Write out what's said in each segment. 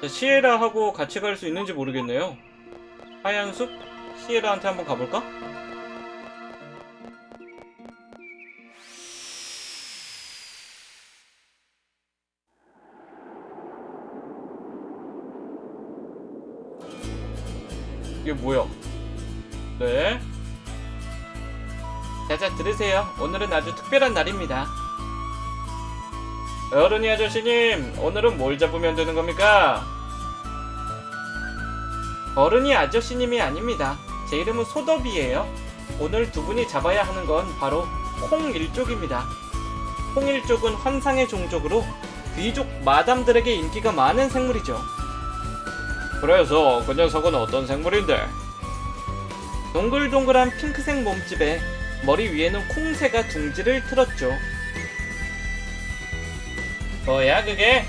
자, 시에라하고 같이 갈 수 있는지 모르겠네요. 하얀 숲? 시에라한테 한번 가볼까? 이게 뭐야? 네. 자자 들으세요. 오늘은 아주 특별한 날입니다. 어른이 아저씨님, 오늘은 뭘 잡으면 되는 겁니까? 어른이 아저씨님이 아닙니다. 제 이름은 소더비예요. 오늘 두 분이 잡아야 하는 건 바로 콩일족입니다. 콩일족은 환상의 종족으로 귀족 마담들에게 인기가 많은 생물이죠. 그래서 그 녀석은 어떤 생물인데? 동글동글한 핑크색 몸집에 머리 위에는 콩새가 둥지를 틀었죠. 뭐야 그게?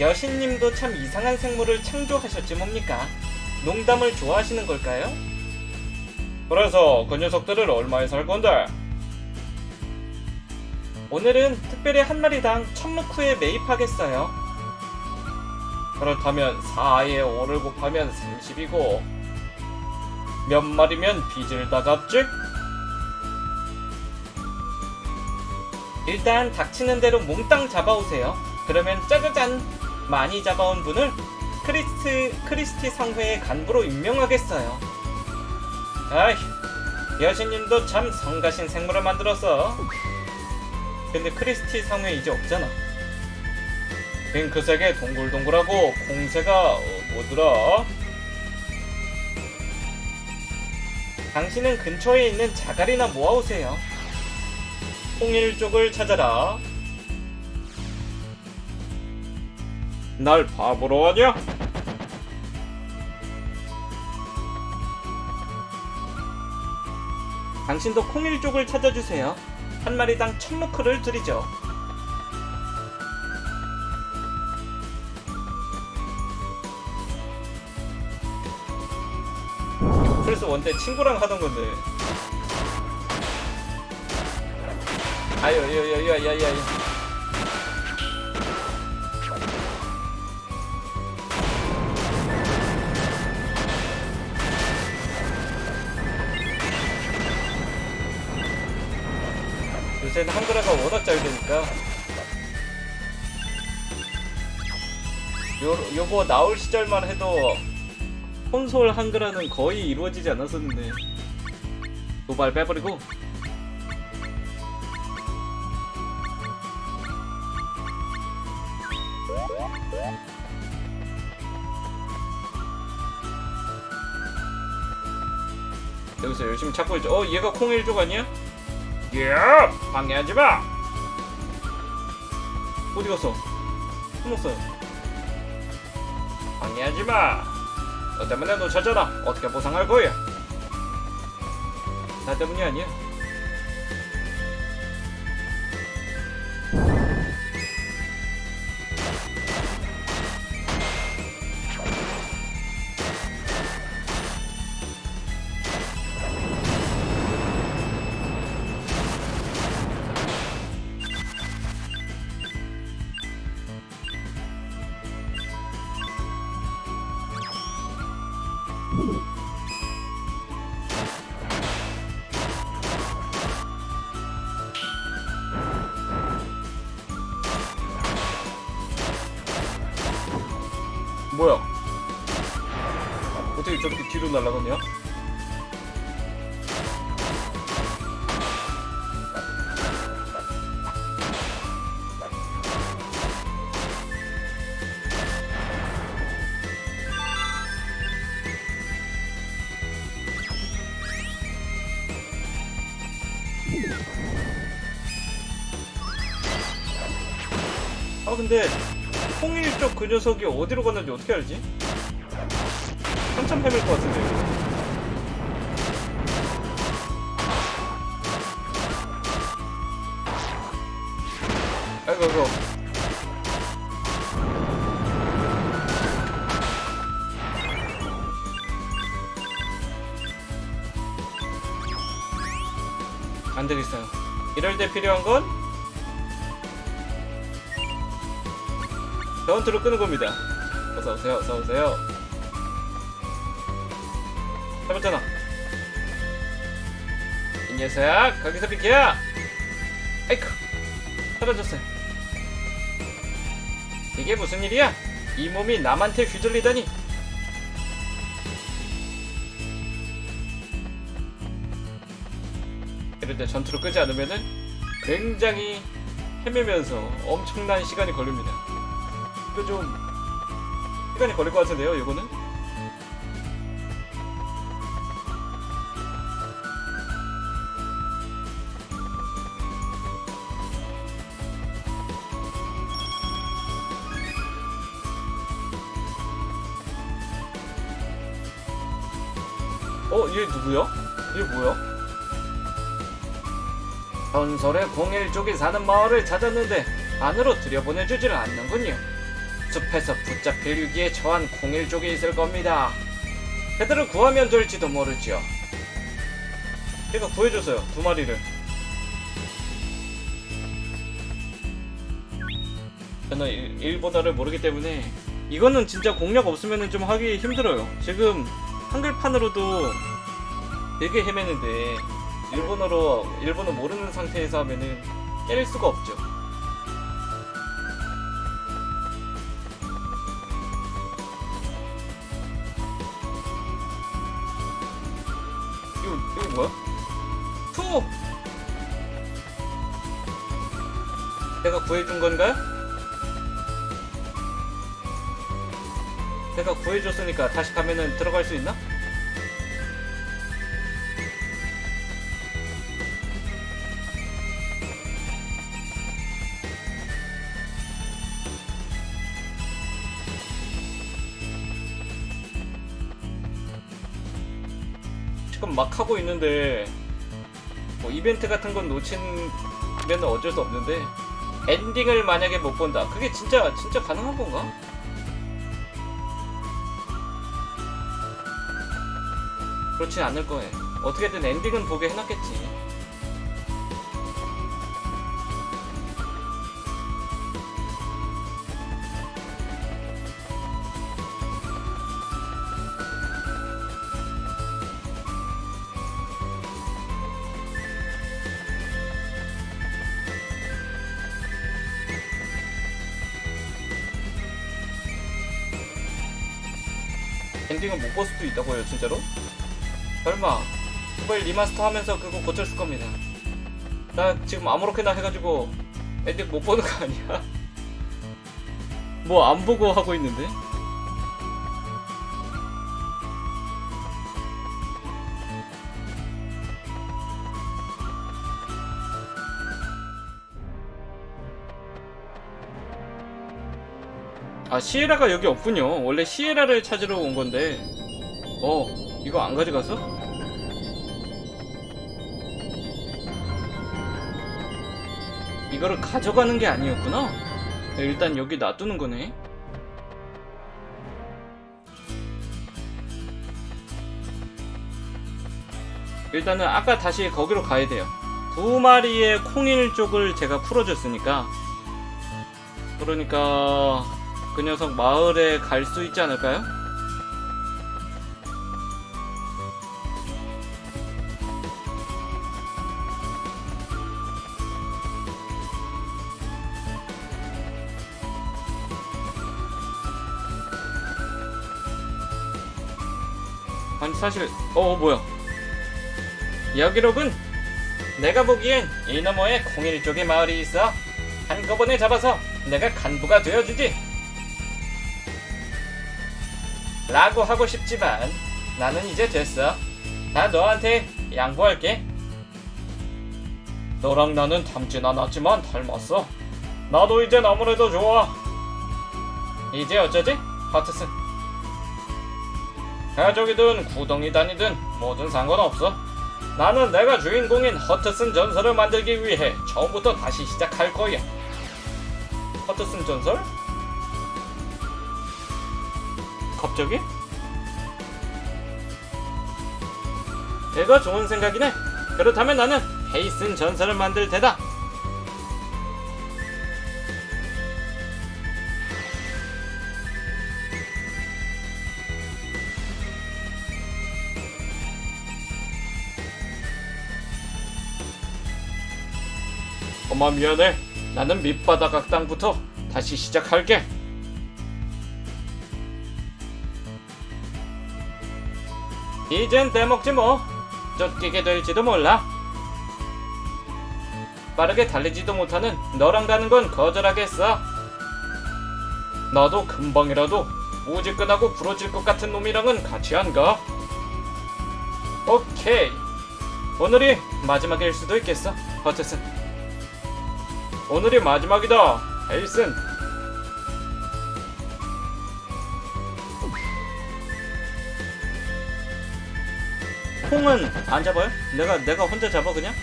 여신님도 참 이상한 생물을 창조하셨지 뭡니까? 농담을 좋아하시는 걸까요? 그래서 그 녀석들을 얼마에 살 건데? 오늘은 특별히 한 마리당 천무쿠에 매입하겠어요. 그렇다면 4에 5를 곱하면 30이고 몇 마리면 빚을 다 갚지? 일단 닥치는 대로 몽땅 잡아오세요. 그러면 짜자잔 많이 잡아온 분을 크리스트 크리스티 상회의 간부로 임명하겠어요. 아이 여신님도 참 성가신 생물을 만들었어. 근데 크리스티 상회 이제 없잖아. 핑크색의 동글동글하고 공새가 어, 뭐더라? 당신은 근처에 있는 자갈이나 모아오세요. 통일족을 찾아라. 날 바보로 하냐? 당신도 콩일족을 찾아주세요. 한 마리당 천무크를 드리죠. 그래서 원래 친구랑 하던 건데. 아유, 야야야야야야. 요새는 한글화가 워낙 잘 되니까. 요, 요거 나올 시절만 해도 콘솔 한글화는 거의 이루어지지 않았었는데. 도발 빼버리고 여기서 열심히 찾고 있죠. 어 얘가 콩일족 아니야? 예. 방해하지 마! 어디 갔어? 숨었어요. 방해하지 마 너 때문에 놓쳐져라. 어떻게 보상할 거야? 나 때문이 아니야 아 근데 홍일 쪽 그 녀석이 어디로 갔는지 어떻게 알지? 한참 헤맬 것 같은데 이거. 아이고 아이고 안 되겠어요 이럴 때 필요한 건 전투로 끄는 겁니다. 어서 오세요, 어서 오세요. 잡았잖아. 이 녀석, 거기서 비켜! 아이쿠, 사라졌어요. 이게 무슨 일이야? 이 몸이 남한테 휘둘리다니. 이럴 때 전투로 끄지 않으면은 굉장히 헤매면서 엄청난 시간이 걸립니다. 이거 좀 시간이 걸릴 것 같은데요, 이거는? 어, 얘 누구야? 얘 뭐야? 전설의 공일족이 사는 마을을 찾았는데 안으로 들여보내주지를 않는군요. 숲에서 붙잡힐 위기에 처한 공일족이 있을 겁니다. 그들을 구하면 될지도 모르죠. 제가 구해줬어요, 두 마리를. 저는 일, 일본어를 모르기 때문에 이거는 진짜 공략 없으면 좀 하기 힘들어요. 지금 한글판으로도 되게 헤매는데 일본어로 일본어 모르는 상태에서 하면은 깰 수가 없죠. 내가 구해준 건가요? 내가 구해줬으니까 다시 가면은 들어갈 수 있나? 지금 막 하고 있는데 뭐 이벤트 같은 건 놓치면 어쩔 수 없는데 엔딩을 만약에 못 본다. 그게 진짜 진짜 가능한 건가? 그렇진 않을 거예요. 어떻게든 엔딩은 보게 해놨겠지 엔딩은 못볼 수도 있다고요 진짜로? 설마 이번 리마스터 하면서 그거 고쳤을 겁니다 나 지금 아무렇게나 해가지고 엔딩 못 보는 거 아니야? 뭐 안 보고 하고 있는데? 아 시에라가 여기 없군요. 원래 시에라를 찾으러 온 건데. 어 이거 안 가져가서? 이거를 가져가는 게 아니었구나? 일단 여기 놔두는 거네. 일단은 아까 다시 거기로 가야 돼요. 두 마리의 콩일 쪽을 제가 풀어줬으니까. 그러니까 그 녀석 마을에 갈 수 있지 않을까요? 아니 사실 어 뭐야? 여기로군! 내가 보기엔 이 너머에 공일 쪽에 마을이 있어. 한꺼번에 잡아서 내가 간부가 되어주지 라고 하고 싶지만 나는 이제 됐어. 나 너한테 양보할게. 너랑 나는 닮진 않았지만 닮았어. 나도 이젠 아무래도 좋아. 이제 어쩌지? 하트슨 가족이든 구덩이단이든 뭐든 상관없어. 나는 내가 주인공인 허트슨 전설을 만들기 위해 처음부터 다시 시작할 거야. 허트슨 전설? 갑자기? 이거 좋은 생각이네. 그렇다면 나는 헤이슨 전설을 만들 테다. 엄마 미안해. 나는 밑바닥 악당부터 다시 시작할게. 이젠 떼먹지 뭐. 쫓기게 될지도 몰라. 빠르게 달리지도 못하는 너랑 가는 건 거절하겠어. 나도 금방이라도 우지끈하고 부러질 것 같은 놈이랑은 같이 안 가. 오케이. 오늘이 마지막일 수도 있겠어. 어쨌든 오늘이 마지막이다. 에이슨. 콩은 안 잡아요? 내가 내가 혼자 잡아 그냥?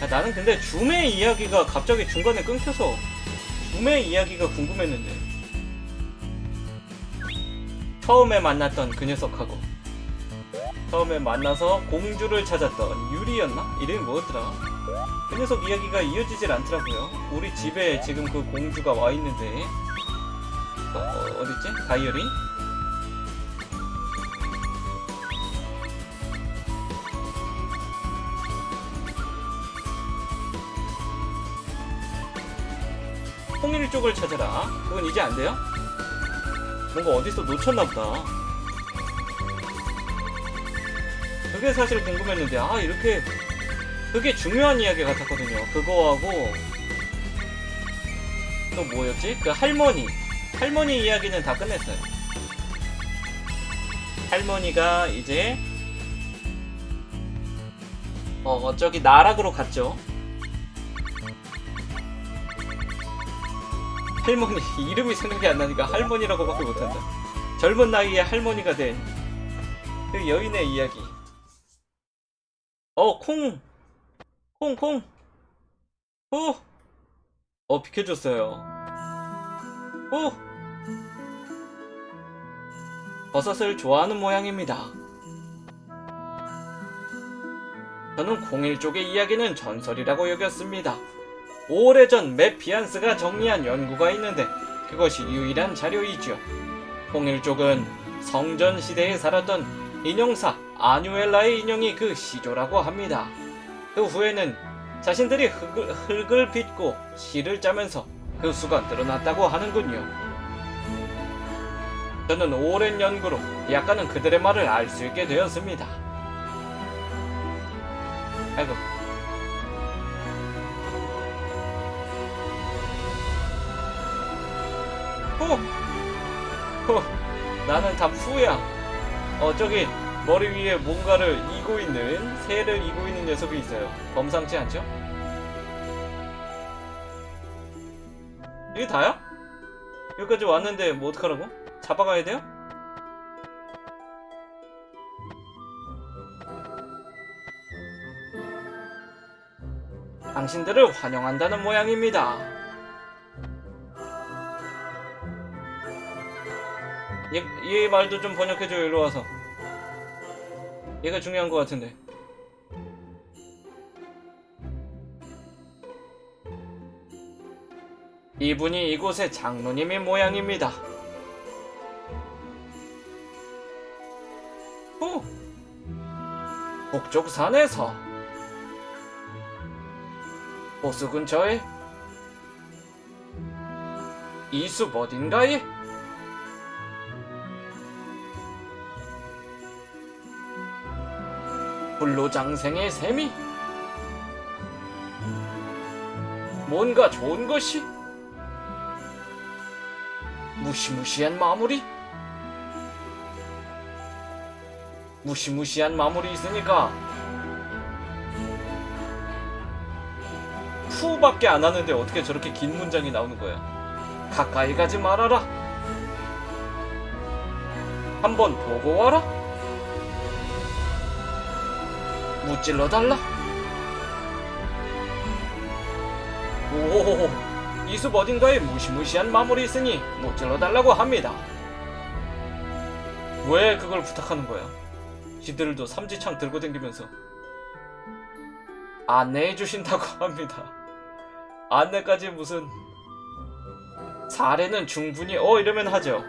아, 나는 근데 줌의 이야기가 갑자기 중간에 끊겨서 줌의 이야기가 궁금했는데 처음에 만났던 그 녀석하고 처음에 만나서 공주를 찾았던 유리였나? 이름이 뭐였더라? 그 녀석 이야기가 이어지질 않더라고요. 우리 집에 지금 그 공주가 와 있는데 어, 어, 어딨지? 다이어리? 통일 쪽을 찾아라. 그건 이제 안 돼요? 뭔가 어디서 놓쳤나 보다. 그게 사실 궁금했는데, 아, 이렇게, 그게 중요한 이야기 같았거든요. 그거하고, 또 뭐였지? 그 할머니. 할머니 이야기는 다 끝냈어요. 할머니가 이제, 어, 저기 나락으로 갔죠. 할머니 이름이 생각이 안 나니까 할머니라고밖에 못한다. 젊은 나이에 할머니가 된 그 여인의 이야기. 어 콩, 콩 콩, 후, 어 비켜줬어요. 후, 버섯을 좋아하는 모양입니다. 저는 공일 쪽의 이야기는 전설이라고 여겼습니다. 오래전 메피안스가 정리한 연구가 있는데 그것이 유일한 자료이죠. 홍일족은 성전 시대에 살았던 인형사 아뉴엘라의 인형이 그 시조라고 합니다. 그 후에는 자신들이 흙을, 흙을 빚고 실을 짜면서 그 수가 늘어났다고 하는군요. 저는 오랜 연구로 약간은 그들의 말을 알 수 있게 되었습니다. 아이고 후! 후! 나는 다 푸야. 어, 저기, 머리 위에 뭔가를 이고 있는, 새를 이고 있는 녀석이 있어요. 범상치 않죠? 이게 다야? 여기까지 왔는데 뭐 어떡하라고? 잡아가야 돼요? 당신들을 환영한다는 모양입니다. 얘, 얘 말도 좀 번역해줘요. 일로 와서. 얘가 중요한 것 같은데. 이분이 이곳의 장로님의 모양입니다. 후! 북쪽 산에서 호수 근처에 이숲 어딘가에 불로장생의 셈이? 뭔가 좋은 것이? 무시무시한 마무리? 무시무시한 마무리 있으니까 푸밖에 안 하는데 어떻게 저렇게 긴 문장이 나오는 거야? 가까이 가지 말아라. 한번 보고 와라 무찔러 달라. 오, 이숲 어딘가에 무시무시한 마무리 있으니 무찔러 달라고 합니다. 왜 그걸 부탁하는 거야? 지들도 삼지창 들고 다니면서 안내해 주신다고 합니다. 안내까지 무슨 사례는 충분히 어 이러면 하죠.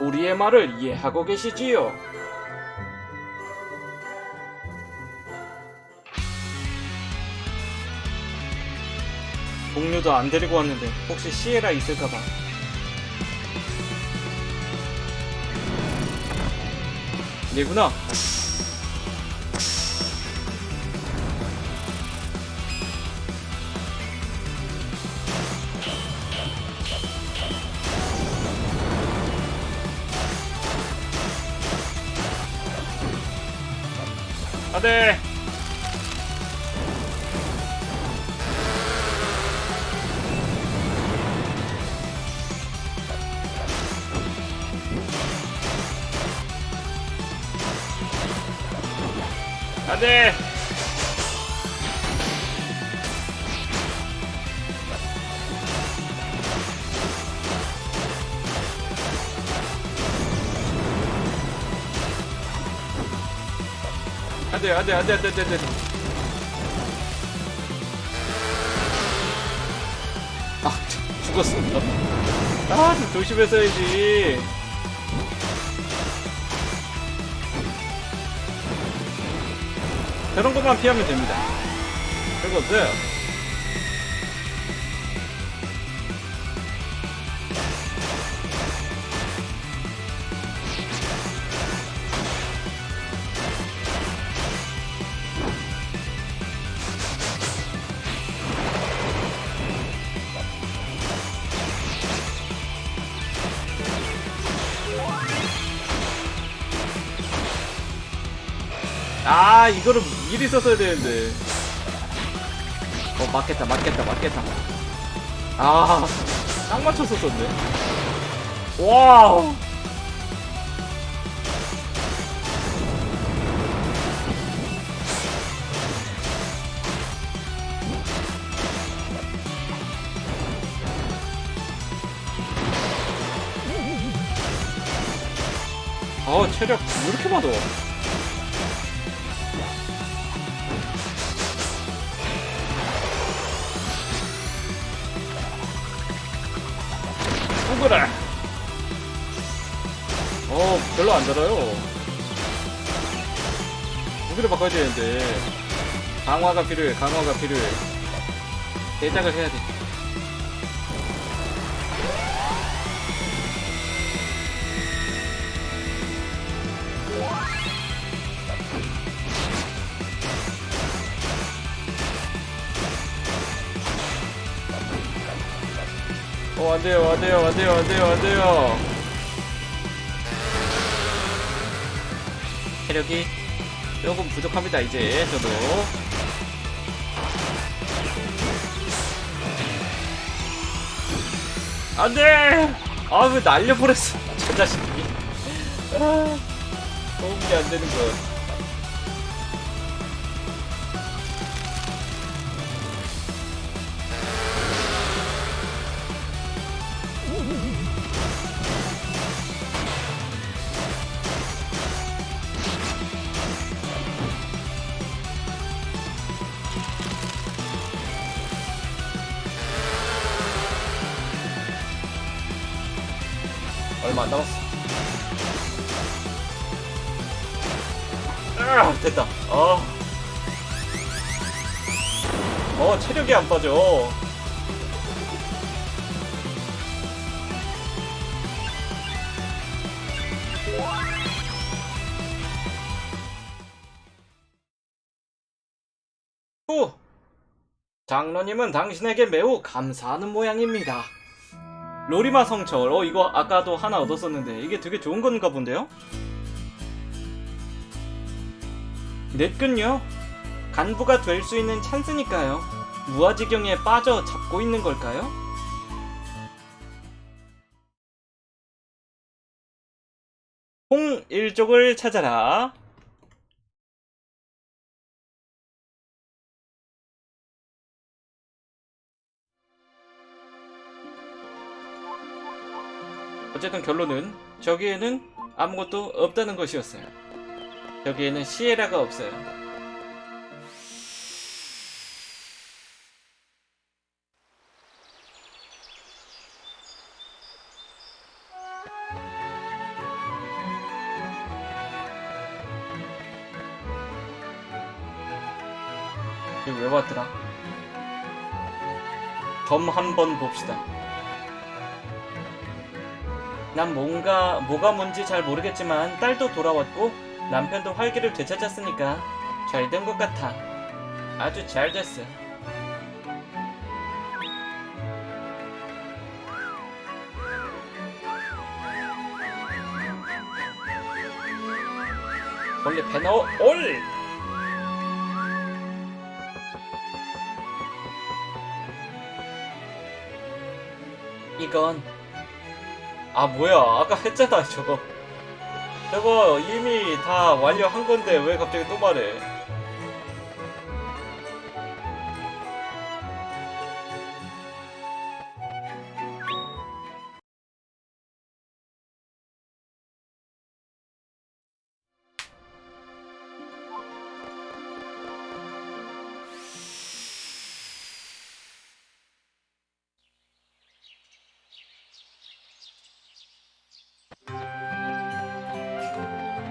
우리의 말을 이해하고 계시지요? 동료도 안 데리고 왔는데 혹시 시에라 있을까봐 얘구나 안돼 안돼 안돼 안돼 안돼 안돼 안돼. 아 죽- 죽었어 아좀 조심해서 해야지. 저런 것만 피하면 됩니다. 별거 없어요 아 이거를 미리 썼어야 되는데. 어 맞겠다 맞겠다 맞겠다. 아딱 썼네. 와우. 어 체력 왜 이렇게 많아 어, 별로 안 달아요. 무기를 바꿔야 되는데. 강화가 필요해, 강화가 필요해. 대작을 해야 돼. 어, 안 돼요, 안 돼요, 안 돼요, 안 돼요, 안 돼요. 체력이 조금 부족합니다, 이제, 저도. 안 돼! 아, 왜 날려버렸어, 저 자식이. 아, 도움이 안 되는 것. 됐다. 어. 어, 체력이 안 빠져. 후! 장로님은 당신에게 매우 감사하는 모양입니다. 로리마 성철. 어, 이거 아까도 하나 얻었었는데 이게 되게 좋은 건가 본데요? 넷군요. 간부가 될 수 있는 찬스니까요. 무아지경에 빠져 잡고 있는 걸까요? 홍일족을 찾아라. 어쨌든 결론은 저기에는 아무것도 없다는 것이었어요. 여기에는 시에라가 없어요. 이거 왜 봤더라? 점 한번 봅시다. 난 뭔가 뭐가 뭔지 잘 모르겠지만 딸도 돌아왔고 남편도 활기를 되찾았으니까 잘 된 것 같아. 아주 잘 됐어. 원래 배너 올! 이건 아 뭐야 아까 했잖아 저거 저거 이미 다 완료한 건데 왜 갑자기 또 말해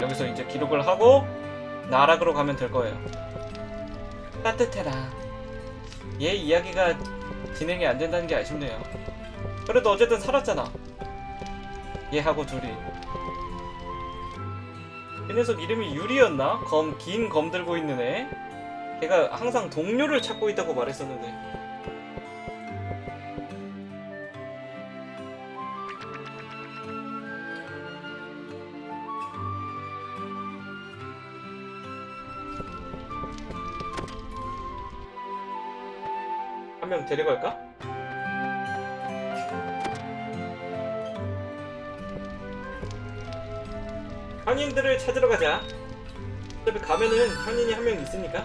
여기서 이제 기록을 하고 나락으로 가면 될 거예요. 따뜻해라. 얘 이야기가 진행이 안 된다는 게 아쉽네요. 그래도 어쨌든 살았잖아. 얘하고 둘이. 이 녀석 이름이 유리였나? 검, 긴 검 들고 있는 애. 걔가 항상 동료를 찾고 있다고 말했었는데. 한 명 데려갈까? 현인들을 찾으러 가자. 어차피 가면은 현인이 한 명 있으니까.